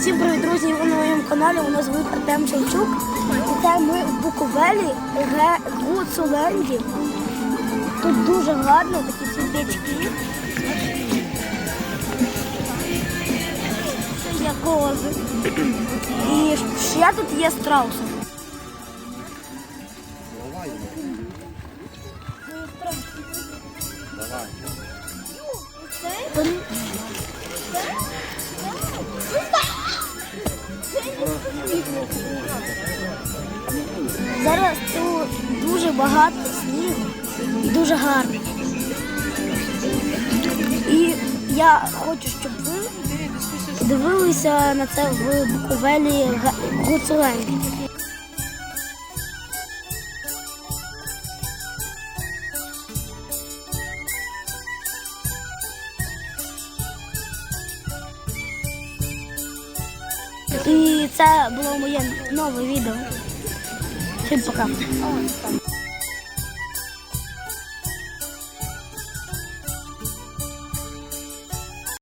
Всім привіт, друзі! Ви на моєму каналі. Мене звуть Артем Шевчук. І це ми в Буковелі, Гуцуленді. Тут дуже гарно, такі цвітечки. Це є кози. І ще тут є страуси. Вони- Зараз тут дуже багато снігу і дуже гарно. І я хочу, щоб ви дивилися на це в Буковелі Гуцуленді. І це було моє нове відео. Всім пока.